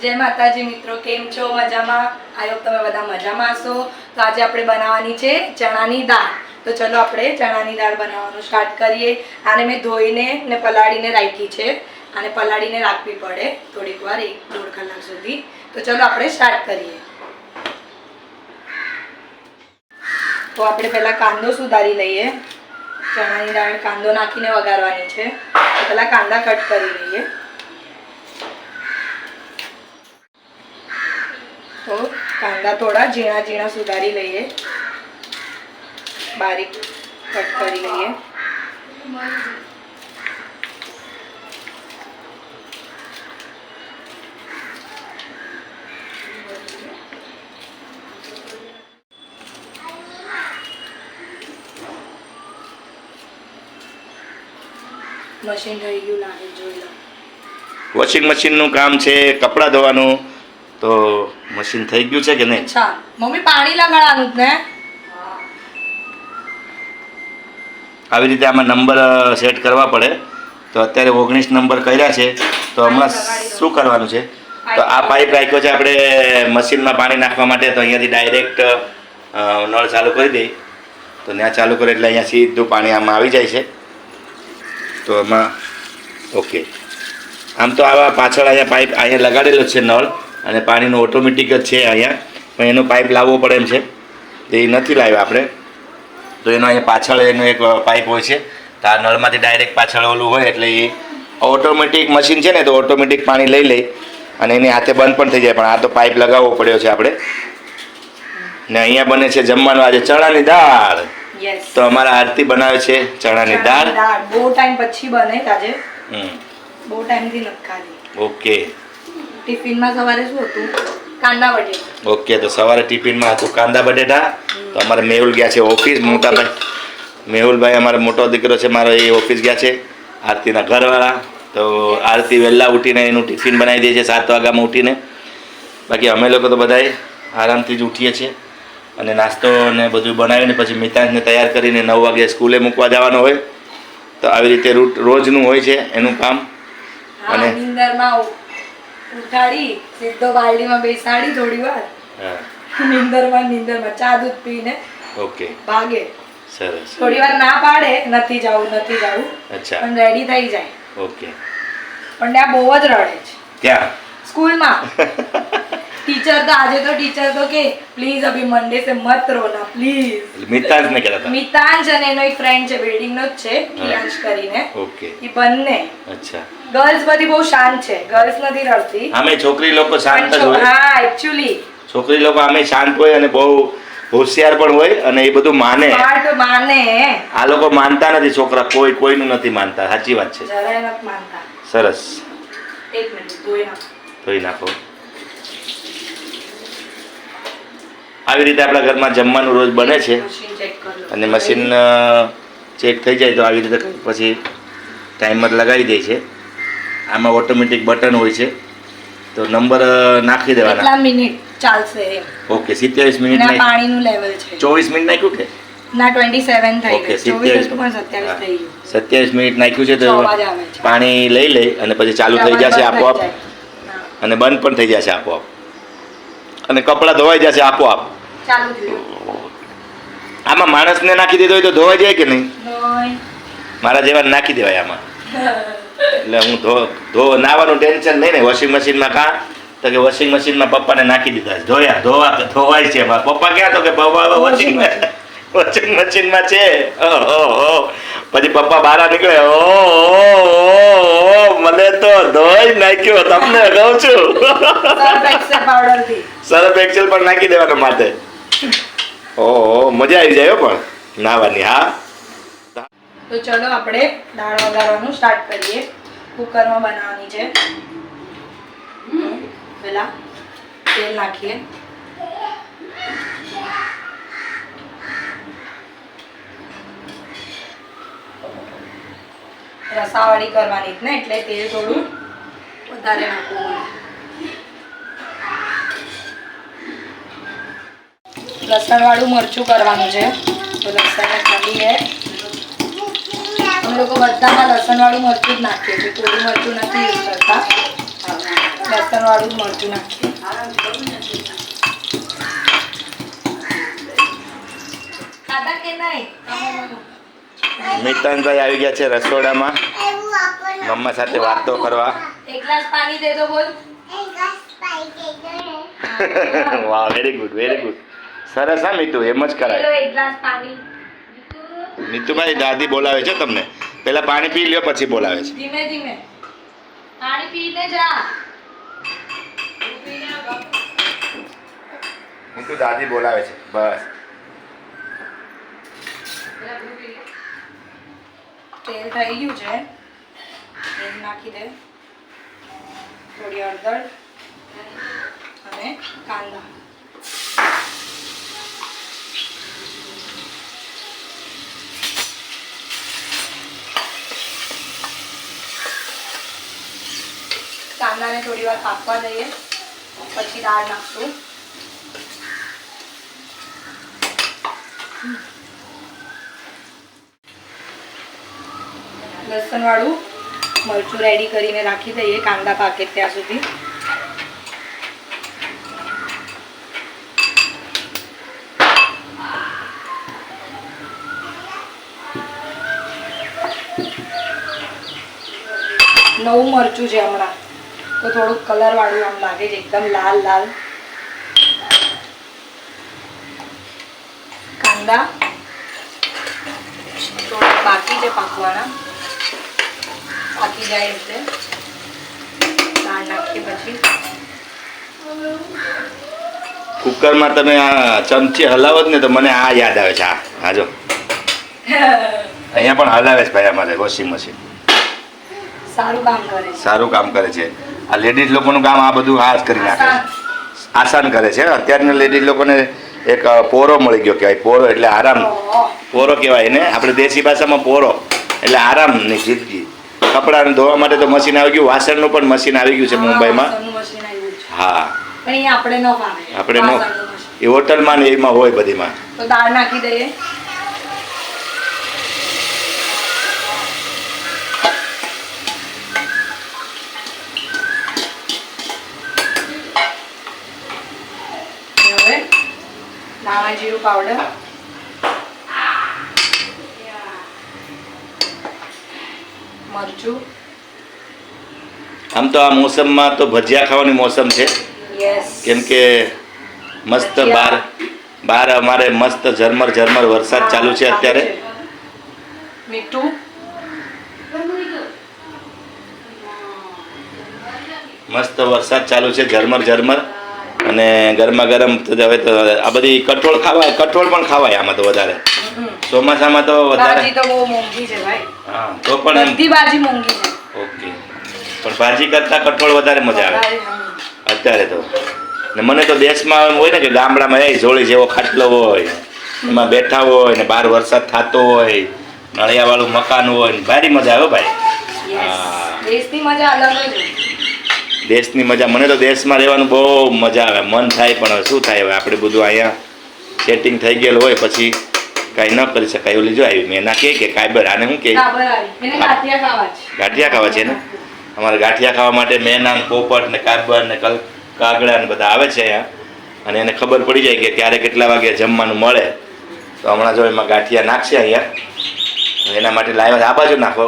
જય માતાજી મિત્રો, કેમ છો? મજામાં? આયો તમે બધા મજામાં હશો. તો આજે આપણે બનાવવાની છે ચણાની દાળ. તો ચલો આપણે ચણાની દાળ બનાવવાનું સ્ટાર્ટ કરીએ. આને મેં ધોઈને ને પલાળીને રાખી છે. આને પલાળીને રાખવી પડે થોડીક વાર, એક દોઢ કલાક સુધી. તો ચલો આપણે સ્ટાર્ટ કરીએ. તો આપણે પહેલાં કાંદો સુધારી લઈએ. ચણાની દાળ કાંદો નાખીને વગાડવાની છે. તો પહેલાં કાંદા કટ કરી લઈએ. તો કાંદા થોડા ઝીણા ઝીણા સુધારી લઈએ. બારીક કટ કરી લઈએ. મશીન રહી ગયું લાગે વોશિંગ મશીનનું કામ છે, કપડાં ધોવાનું. તો મશીન થઈ ગયું છે કે નહીં? અચ્છા મમ્મી પાણી લગાડવાનું ને? આવી રીતે આમાં નંબર સેટ કરવા પડે. તો અત્યારે ઓગણીસ નંબર કર્યા છે. તો હમણાં શું કરવાનું છે? તો આ પાઇપ રાખ્યો છે આપણે મશીનમાં પાણી નાખવા માટે. તો અહીંયાથી ડાયરેક્ટ નળ ચાલુ કરી દઈ તો ત્યાં ચાલુ કરે એટલે અહીંયા સીધું પાણી આમાં આવી જાય છે. તો એમાં ઓકે. આમ તો આવા પાછળ અહીંયા પાઇપ અહીંયા લગાડેલો છે નળ. અને પાણીનો ઓટોમેટિક જ છે અહીંયા. પણ એનો પાઇપ લાવવો પડે એમ છે. તો એ નથી લાવ્યો આપણે. તો એનો અહીંયા પાછળ એનો એક પાઇપ હોય છે. તો આ નળમાંથી ડાયરેક્ટ પાછળ ઓલું હોય એટલે એ ઓટોમેટિક મશીન છે ને તો ઓટોમેટિક પાણી લઈ લે. અને એની હાથે બંધ પણ થઈ જાય. પણ આ તો પાઇપ લગાવવો પડ્યો છે આપણે. ને અહીંયા બને છે જમવાનું. આજે ચણાની દાળ. તો અમારા આરતી બનાવે છે ચણાની દાળ. બહુ ટાઈમ પછી બને આજે. બહુ ટાઈમથી નથી ખાધી. ઓકે ટિફિનમાં સવારે શું હતું? કાંદા બટેટા. ઓકે તો સવારે ટિફિનમાં હતું કાંદા બટેટા. તો અમારે મેહુલ ગયા છે ઓફિસ. મોટાભાઈ મેહુલભાઈ અમારો મોટો દીકરો છે મારો એ ઓફિસ ગયા છે આરતીના ઘરવાળા. તો આરતી વહેલા ઉઠીને એનું ટિફિન બનાવી દે છે સાત વાગ્યામાં ઉઠીને. બાકી અમે લોકો તો બધાએ આરામથી જ ઉઠીએ છીએ. અને નાસ્તો ને બધું બનાવીને પછી મિતાંજને તૈયાર કરીને નવ વાગે સ્કૂલે મૂકવા જવાનો હોય. તો આવી રીતે રૂટ રોજનું હોય છે એનું કામ. અને- ઉઠાડી સીધો બાલડીમાં બેસાડી થોડી વાર. નિંદરમાં નિંદરમાં ચા દૂધ પીને ઓકે. ભાગે. સરસ. થોડી વાર ના પાડે નથી જવું નથી જવું અચ્છા. પણ રેડી થઈ જાય. ઓકે. પણ ત્યાં બહુ જ રડે છે. ત્યાં સ્કૂલમાં. ટીચર તો આજે તો ટીચર તો કે પ્લીઝ અભી મંડે સે મત રોના પ્લીઝ મિતાંજને કહેતા હતા. મિતાંજ અને એનો એક ફ્રેન્ડ છે બિલ્ડિંગ નો જ છે પ્રિયાંશ કરીને. ઓકે. એ બંને. અચ્છા. ગર્લ્સ બધી બહુ શાંત છે ગર્લ્સ નથી રડતી. આમે છોકરી લોકો શાંત જ હોય. હા એકચ્યુઅલી છોકરી લોકો આમે શાંત હોય અને બહુ હોશિયાર પણ હોય અને એ બધું માને. સ્માર્ટ માને. આ લોકો માનતા નથી છોકરા કોઈ કોઈનું નથી માનતા સાચી વાત છે. જરાય નથી માનતા. સરસ. એક મિનિટ ધોઈ નાખો. ધોઈ નાખો. આવી રીતે આપણા ઘરમાં જમવાનું રોજ બને છે. લો. અને મશીન ચેક થઈ જાય તો આવી રીતે પછી ટાઈમર લગાવી દે છે. આમાં ઓટોમેટિક બટન હોય છે. તો નંબર નાખી દેવાના. કેટલા મિનિટ ચાલશે ઓકે સિત્યાવીસ મિનિટ ના પાણીનું લેવલ છે. ચોવીસ મિનિટ નાખ્યું કે? ના થઈ ઓકે ગયું. સિત્યાવીસ હતું પણ સત્યાવીસ થઈ ગયું. સત્યાવીસ મિનિટ નાખ્યું છે તો. પાણી લઈ લઈ અને પછી ચાલુ થઈ જશે આપોઆપ. અને બંધ પણ થઈ જશે આપોઆપ. અને કપડાં ધોવાઈ જશે આપોઆપ. ચાલુ થયું આમાં માણસને નાખી દીધો હોય તો ધોવા જાય કે નહીં? મારા જેવા નાખી દેવાય આમાં. એટલે હું ધો ધો નાવાનું ટેન્શન નહીં ને વોશિંગ મશીનમાં કાં તો કે વોશિંગ મશીનમાં પપ્પાને નાખી દીધા છે. ધોયા ધોવા ધોવાય છે પપ્પા ક્યાં તો કે પપ્પા વોશિંગ વોશિંગ મશીનમાં છે. ઓહો પછી પપ્પા બહાર નીકળે. ઓ મને તો ધોઈ નાખ્યો. તમને કહું છું. સર્ફ એક્સેલ પણ નાખી દેવાનો માથે. ઓહો મજા આવી જાય પણ. નાવાની હા? તો ચલો આપણે દાળ વઘારવાનું સ્ટાર્ટ કરીએ. કુકરમાં બનાવવાની છે. પેલા તેલ નાખીએ. રસાવાળી કરવાની જ ને એટલે તેલ થોડું વધારે નાખવું પડે લસણ વાળું મરચું કરવાનું છે. તો લસણ ખાલી અમે લોકો બધામાં લસણ વાળું મરચું જ નાખીએ છીએ. કોળું મરચું નથી યુઝ કરતા. લસણ વાળું મરચું નાખીએ. મિતાનભાઈ આવી ગયા છે રસોડામાં. મમ્મા સાથે વાતો કરવા. એક ગ્લાસ પાણી દે દો બોલ. વાહ વેરી ગુડ વેરી ગુડ સરસ હા મીતુ એમ જ કરાય. એક મીતુભાઈ દાદી બોલાવે છે તમને. પેલા પાણી પી લ્યો પછી બોલાવે છે. ધીમે ધીમે. પાણી પીને જા. મીતુ દાદી બોલાવે છે. બસ. તેલ થઈ ગયું છે. તેલ નાખી દે. થોડી હળદર અને કાંદા. કાંદાને થોડી વાર પાકવા દઈએ. પછી દાળ નાખશું. લસણવાળું મરચું રેડી કરીને રાખી દઈએ કાંદા પાકે ત્યાં સુધી. નવું મરચું છે હમણાં. તો થોડુંક કલર વાળું આમ લાગે છે એકદમ લાલ લાલ. કાંદા. થોડા બાકી છે પાકવાના. પાકી જાય એટલે દાળ નાખીએ પછી. કુકરમાં તમે આ ચમચી હલાવો જ ને તો મને આ યાદ આવે છે આ. હા જો. અહીંયા પણ હલાવે છે ભાઈ અમારે વોશિંગ મશીન. સારું કામ કરે છે. સારું કામ કરે છે. આ લેડીઝ લોકોનું કામ આ બધું હાથ કરી નાખે. આસાન. કરે છે. અત્યારના લેડીઝ લોકોને એક પોરો મળી ગયો કહેવાય. પોરો એટલે આરામ. પોરો કહેવાય ને આપણે દેશી ભાષામાં પોરો. એટલે આરામની જિંદગી. કપડાને ધોવા માટે તો મશીન આવી ગયું. વાસણનું પણ મશીન આવી ગયું છે મુંબઈમાં. હા. આપણે ન આપણે નો એ હોટલમાં ને એમાં હોય બધીમાં. તો દાળ નાખી દઈએ હવે ધાણા જીરું પાવડર મરચું. આમ તો આ મોસમમાં તો ભજીયા ખાવાની મોસમ છે. કેમ કે મસ્ત બાર બાર અમારે મસ્ત ઝરમર ઝરમર વરસાદ ચાલુ છે અત્યારે. મીઠું. મસ્ત વરસાદ ચાલુ છે ઝરમર ઝરમર. અને ગરમા ગરમ તો હવે તો આ બધી કઠોળ ખાવાય કઠોળ પણ ખાવાય આમાં તો વધારે. ચોમાસામાં તો વધારે. તો બહુ મોંઘી છે ભાઈ. હા તો પણ બધી ભાજી મોંઘી છે. ઓકે. પણ ભાજી કરતા કઠોળ વધારે મજા આવે. અત્યારે તો. ને મને તો દેશમાં હોય ને કે ગામડામાં એ જોળી જેવો ખાટલો હોય એમાં બેઠા હોય ને બહાર વરસાદ થતો હોય નળિયાવાળું મકાન હોય ને. ભારી મજા આવે ભાઈ. હા. દેશની મજા અલગ જ. દેશની મજા. મને તો દેશમાં રહેવાનું બહુ મજા આવે. મન થાય પણ હવે શું થાય હવે? આપણે બધું અહીંયા સેટિંગ થઈ ગયેલું હોય પછી કાંઈ ન કરી શકાય. એવું લીધું આવી મેં ના કે કે કાયબર. આને શું કે ગાંઠિયા ખાવા છે. ને? અમારે ગાંઠિયા ખાવા માટે મેના પોપટ ને કાબર ને કલ કાગડા ને બધા આવે છે અહીંયા. અને એને ખબર પડી જાય કે ક્યારે કેટલા વાગે જમવાનું મળે. તો હમણાં જો એમાં ગાંઠિયા નાખશે અહીંયા. એના માટે લાવ્યા આ બાજુ નાખો.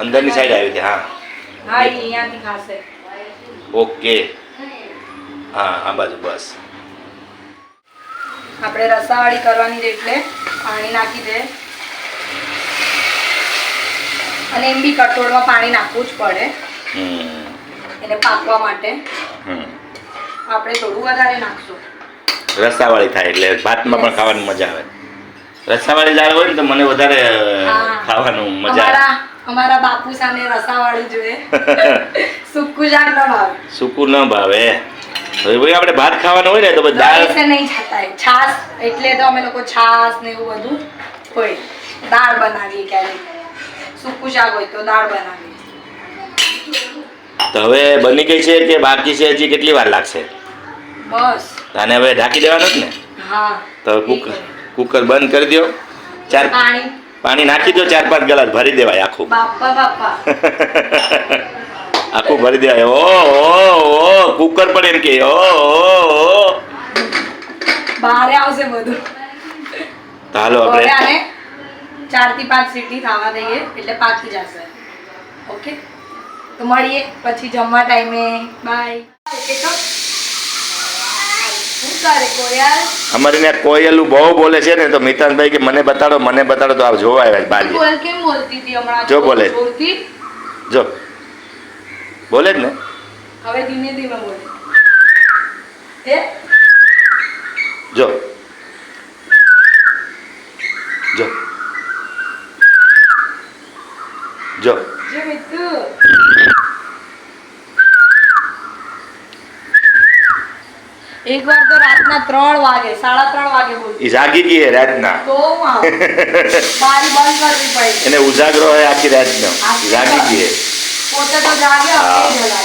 અંદરની સાઈડ આવી હતી હા. હા અહીંયાથી ખાશે. ઓકે. હા આ બાજુ બસ. આપણે રસાવાળી કરવાની એટલે પાણી નાખી દે. અને એમ બી કઠોળમાં પાણી નાખવું જ પડે. હમ. એને પાકવા માટે. હમ. આપણે થોડું વધારે નાખશું. રસાવાળી થાય એટલે ભાતમાં પણ ખાવાની મજા આવે. રસાવાળી દાળ હોય ને તો મને વધારે ખાવાનું મજા આવે. અમારા બાપુ સામે રસાવાળું જોઈએ. સુકુ શાક ન ભાવે. સુકું ન ભાવે. હવે ભાઈ આપણે ભાત ખાવાનું હોય ને તો દાળ છે નહીં ખાતા. છાશ એટલે તો અમે લોકો છાશ ને એવું બધું હોય દાળ બનાવીએ ક્યારેક સૂકું શાક હોય તો દાળ બનાવીએ. તો હવે બની ગઈ છે કે બાકી છે હજી કેટલી વાર લાગશે? બસ. અને હવે ઢાંકી દેવાનું જ ને? હા. તો કુકર કુકર બંધ કરી દો ચાર પાણી. પાણી નાખી દો ચાર પાંચ ગલાસ ભરી દેવાય આખું. આખું ભરી દેવાય. ઓ ઓ કુકર પડે એમ કે ઓ. બહારે આવશે બધું. ચાલો હાલો આપણે. આને ચારથી પાંચ સીટી થવા દઈએ એટલે પાકી જશે. ઓકે? તો મળીએ પછી જમવા ટાઈમે. બાય. ઓકે તો અમારે ત્યાં કોયલું બહુ બોલે છે ને તો મિતાનભાઈ કે મને બતાડો મને બતાડો તો આપ જોવા આવ્યા હમણાં? જો બોલે. જો. બોલે જ ને. હવે ધીમે ધીમે બોલે. જો. જો. જો. જો મિત્તુ એક વાર તો રાતના ત્રણ વાગે સાડા ત્રણ વાગે બોલતી એ જાગી ગઈ રાતના. તો બારી બંધ કરવી પડી. એને ઉજાગરો હે આખી રાતનો. જાગી ગઈ પોતે તો જાગ્યા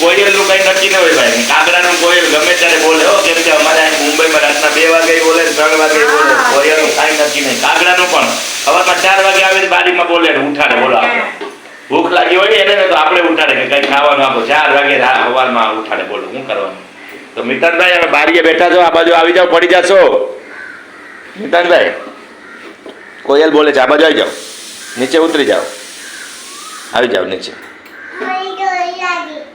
કોયલનું કઈ નક્કી ન હોય ભાઈ. કાગડાનું કોયલ ગમે ત્યારે બોલે હો કેમ કે અમારે અહીં મુંબઈમાં રાતના બે વાગે બોલે ત્રણ વાગે બોલે. કોયલનું કઈ નક્કી નહીં. કાગડાનું પણ. સવારમાં ચાર વાગે આવે બારીમાં બોલે ને ઉઠાડે બોલો આપણે ભૂખ લાગી હોય એને તો આપણે ઉઠાડે કે કઈ ખાવાનું આપો. ચાર વાગે સવારમાં ઉઠાડે. બોલો શું કરવાનું? તો મિતાનભાઈ હવે બારીએ બેઠા છો આ બાજુ આવી જાઓ પડી જશો. મિતાનભાઈ કોયલ બોલે છે આ બાજુ આવી જાઓ. નીચે ઉતરી જાઓ. આવી જાઓ નીચે.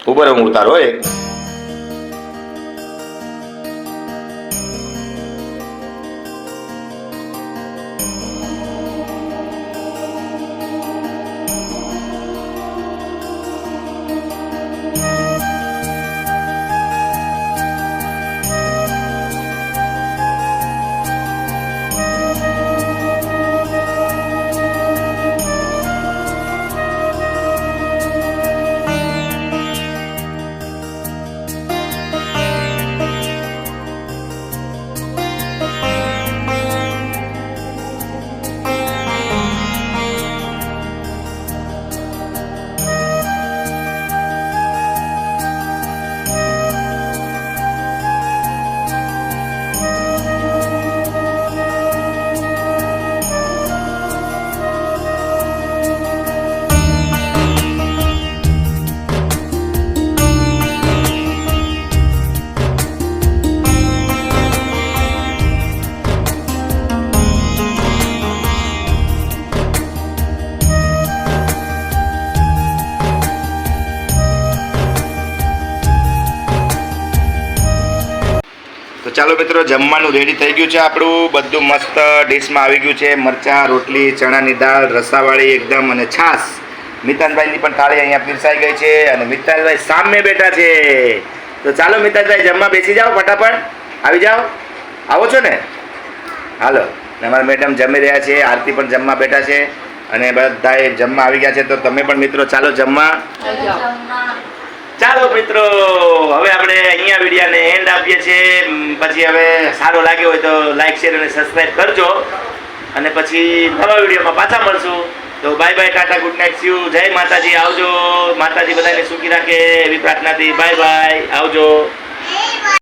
ઉપર હું ઉતારો એક. ચાલો મિત્રો, જમવાનું રેડી થઈ ગયું છે આપણું. બધું મસ્ત ડીશમાં આવી ગયું છે. મરચાં, રોટલી, ચણાની દાળ, રસાવાળી એકદમ અને છાશ. મિતાનભાઈની પણ થાળી અહીંયા પીરસાઈ ગઈ છે અને મિતાનભાઈ સામે બેઠા છે. તો ચાલો મિતાનભાઈ, જમવા બેસી જાઓ ફટાફટ. આવી જાઓ. આવો છો ને? હાલો. અમારા મેડમ જમી રહ્યા છે. આરતી પણ જમવા બેઠા છે. અને બધાએ જમવા આવી ગયા છે. તો તમે પણ મિત્રો, ચાલો જમવા. ચાલો મિત્રો, હવે આપણે અહીંયા વિડીયાને એન્ડ આપીએ છીએ. પછી હવે સારો લાગ્યો હોય તો લાઈક શેર અને સબસ્ક્રાઈબ કરજો. અને પછી નવા વિડીયોમાં પાછા મળશું. તો bye bye tata good night see જય માતાજી, આવજો. માતાજી બધાને સુખી રાખે, એવી પ્રાર્થનાથી બાય બાય આવજો.